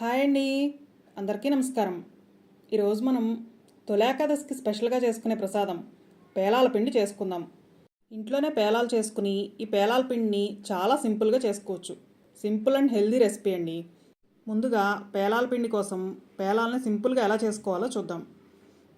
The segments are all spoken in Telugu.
హాయ్ అండి. అందరికీ నమస్కారం. ఈరోజు మనం తులాకాదశికి స్పెషల్గా చేసుకునే ప్రసాదం పేలాల పిండి చేసుకుందాం. ఇంట్లోనే పేలాలు చేసుకుని ఈ పేలాల పిండిని చాలా సింపుల్గా చేసుకోవచ్చు. సింపుల్ అండ్ హెల్దీ రెసిపీ అండి. ముందుగా పేలాల పిండి కోసం పేలాలని సింపుల్గా ఎలా చేసుకోవాలో చూద్దాం.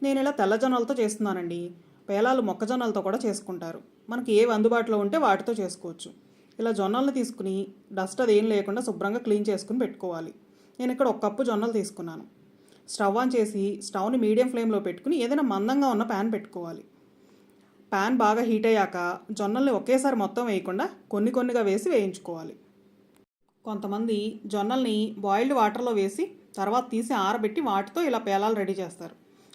నేను ఇలా తెల్ల జొన్నలతో చేస్తున్నానండి. పేలాలు మొక్కజొన్నలతో కూడా చేసుకుంటారు. మనకి ఏవి అందుబాటులో ఉంటే వాటితో చేసుకోవచ్చు. ఇలా జొన్నలను తీసుకుని డస్ట్ అది ఏం లేకుండా శుభ్రంగా క్లీన్ చేసుకుని పెట్టుకోవాలి. నేను ఇక్కడ ఒక కప్పు జొన్నలు తీసుకున్నాను. స్టవ్ ఆన్ చేసి స్టవ్ని మీడియం ఫ్లేమ్లో పెట్టుకుని ఏదైనా మందంగా ఉన్న ప్యాన్ పెట్టుకోవాలి. ప్యాన్ బాగా హీట్ అయ్యాక జొన్నల్ని ఒకేసారి మొత్తం వేయకుండా కొన్ని కొన్నిగా వేసి వేయించుకోవాలి. కొంతమంది జొన్నల్ని బాయిల్డ్ వాటర్లో వేసి తర్వాత తీసి ఆరబెట్టి వాటితో ఇలా పేలాలు రెడీ చేస్తారు.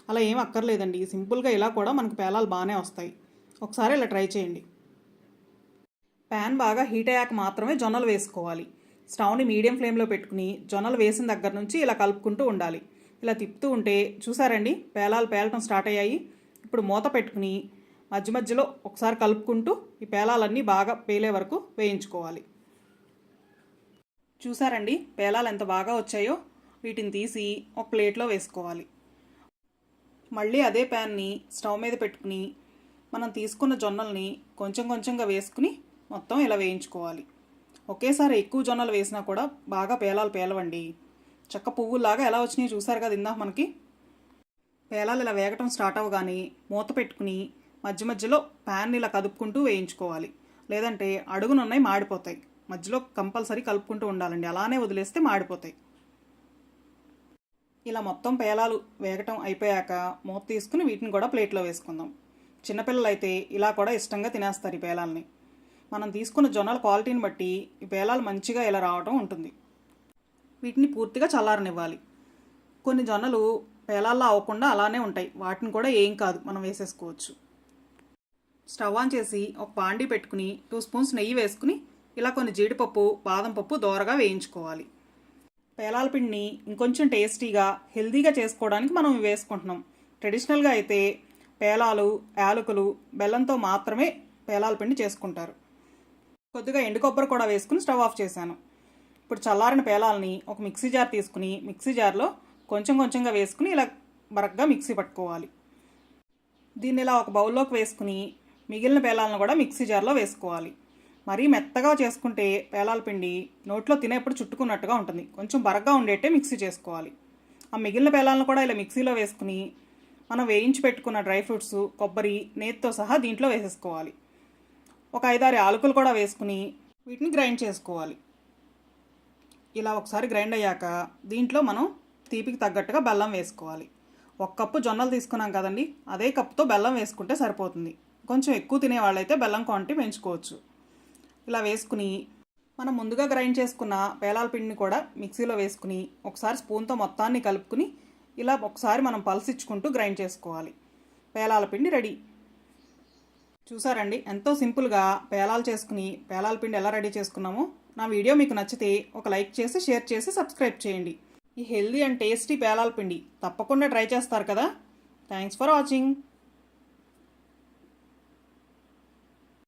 అలా ఏం అక్కర్లేదండి. సింపుల్గా ఇలా కూడా మనకు పేలాలు బాగానే వస్తాయి. ఒకసారి ఇలా ట్రై చేయండి. ప్యాన్ బాగా హీట్ అయ్యాక మాత్రమే జొన్నలు వేసుకోవాలి. స్టవ్ని మీడియం ఫ్లేమ్లో పెట్టుకుని జొన్నలు వేసిన దగ్గర నుంచి ఇలా కలుపుకుంటూ ఉండాలి. ఇలా తిప్పుతూ ఉంటే చూసారండి? పేలాలు పేలటం స్టార్ట్ అయ్యాయి. ఇప్పుడు మూత పెట్టుకుని మధ్య మధ్యలో ఒకసారి కలుపుకుంటూ ఈ పేలాలన్నీ బాగా పేలే వరకు వేయించుకోవాలి. చూసారండి? పేలాలు ఎంత బాగా వచ్చాయో? వీటిని తీసి ఒక ప్లేట్లో వేసుకోవాలి. మళ్ళీ అదే ప్యాన్ని స్టవ్ మీద పెట్టుకుని మనం తీసుకున్న జొన్నల్ని కొంచెం కొంచెంగా వేసుకుని మొత్తం ఇలా వేయించుకోవాలి. ఒకేసారి ఎక్కువ జొన్నలు వేసినా కూడా బాగా పేలాలు పేలవండి. చక్క పువ్వులాగా ఎలా వచ్చినాయో చూసారు కదా ఇందాక మనకి? పేలాలు ఇలా వేగటం స్టార్ట్ అవ్వగానే మూత పెట్టుకుని మధ్య మధ్యలో ప్యాన్ ఇలా కదుపుకుంటూ వేయించుకోవాలి. లేదంటే అడుగునున్నాయి మాడిపోతాయి. మధ్యలో కంపల్సరీ కలుపుకుంటూ ఉండాలండి. అలానే వదిలేస్తే మాడిపోతాయి. ఇలా మొత్తం పేలాలు వేగటం అయిపోయాక మూత తీసుకుని వీటిని కూడా ప్లేట్లో వేసుకుందాం. చిన్నపిల్లలు అయితే ఇలా కూడా ఇష్టంగా తినేస్తారు ఈ పేలాల్ని. మనం తీసుకున్న జొన్నల క్వాలిటీని బట్టి పేలాలు మంచిగా ఇలా రావటం ఉంటుంది. వీటిని పూర్తిగా చల్లారనివ్వాలి. కొన్ని జొన్నలు పేలాల్లో అవ్వకుండా అలానే ఉంటాయి. వాటిని కూడా ఏం కాదు. మనం వేసేసుకోవచ్చు. స్టవ్ ఆన్ చేసి ఒక పాండి పెట్టుకుని టూ స్పూన్స్ నెయ్యి వేసుకుని ఇలా కొన్ని జీడిపప్పు బాదం పప్పు దోరగా వేయించుకోవాలి. పేలాల పిండిని ఇంకొంచెం టేస్టీగా హెల్తీగా చేసుకోవడానికి మనం వేసుకుంటున్నాం. ట్రెడిషనల్గా అయితే పేలాలు యాలకులు బెల్లంతో మాత్రమే పేలాల పిండి చేసుకుంటారు. కొద్దిగా ఎండు కొబ్బరి కూడా వేసుకుని స్టవ్ ఆఫ్ చేశాను. ఇప్పుడు చల్లారిన పేలాలని ఒక మిక్సీ జార్ తీసుకుని మిక్సీ జార్లో కొంచెం కొంచెంగా వేసుకుని ఇలా బరగ్గా మిక్సీ పట్టుకోవాలి. దీన్ని ఇలా ఒక బౌల్లోకి వేసుకుని మిగిలిన పేలాలను కూడా మిక్సీ జార్లో వేసుకోవాలి. మరీ మెత్తగా చేసుకుంటే పేలాల పిండి నోట్లో తినేప్పుడు చుట్టుకున్నట్టుగా ఉంటుంది. కొంచెం బరగ్గా ఉండేట్టే మిక్సీ చేసుకోవాలి. ఆ మిగిలిన పేలాలను కూడా ఇలా మిక్సీలో వేసుకుని మనం వేయించి పెట్టుకున్న డ్రై ఫ్రూట్స్ కొబ్బరి నేతితో సహా దీంట్లో వేసేసుకోవాలి. ఒక ఐదారు ఆలుకలు కూడా వేసుకుని వీటిని గ్రైండ్ చేసుకోవాలి. ఇలా ఒకసారి గ్రైండ్ అయ్యాక దీంట్లో మనం తీపికి తగ్గట్టుగా బెల్లం వేసుకోవాలి. ఒక కప్పు జొన్నలు తీసుకున్నాం కదండి అదే కప్పుతో బెల్లం వేసుకుంటే సరిపోతుంది. కొంచెం ఎక్కువ తినే వాళ్ళైతే బెల్లం క్వాంటిటీ పెంచుకోవచ్చు. ఇలా వేసుకుని మనం ముందుగా గ్రైండ్ చేసుకున్న పేలాల పిండిని కూడా మిక్సీలో వేసుకుని ఒకసారి స్పూన్తో మొత్తాన్ని కలుపుకుని ఇలా ఒకసారి మనం పల్సిచ్చుకుంటూ గ్రైండ్ చేసుకోవాలి. పేలాల పిండి రెడీ. చూసారండి? ఎంతో సింపుల్గా పేలాలు చేసుకుని పేలాల పిండి ఎలా రెడీ చేసుకున్నామో. నా వీడియో మీకు నచ్చితే ఒక లైక్ చేసి షేర్ చేసి సబ్స్క్రైబ్ చేయండి. ఈ హెల్దీ అండ్ టేస్టీ పేలాల పిండి తప్పకుండా ట్రై చేస్తారు కదా. Thanks for watching.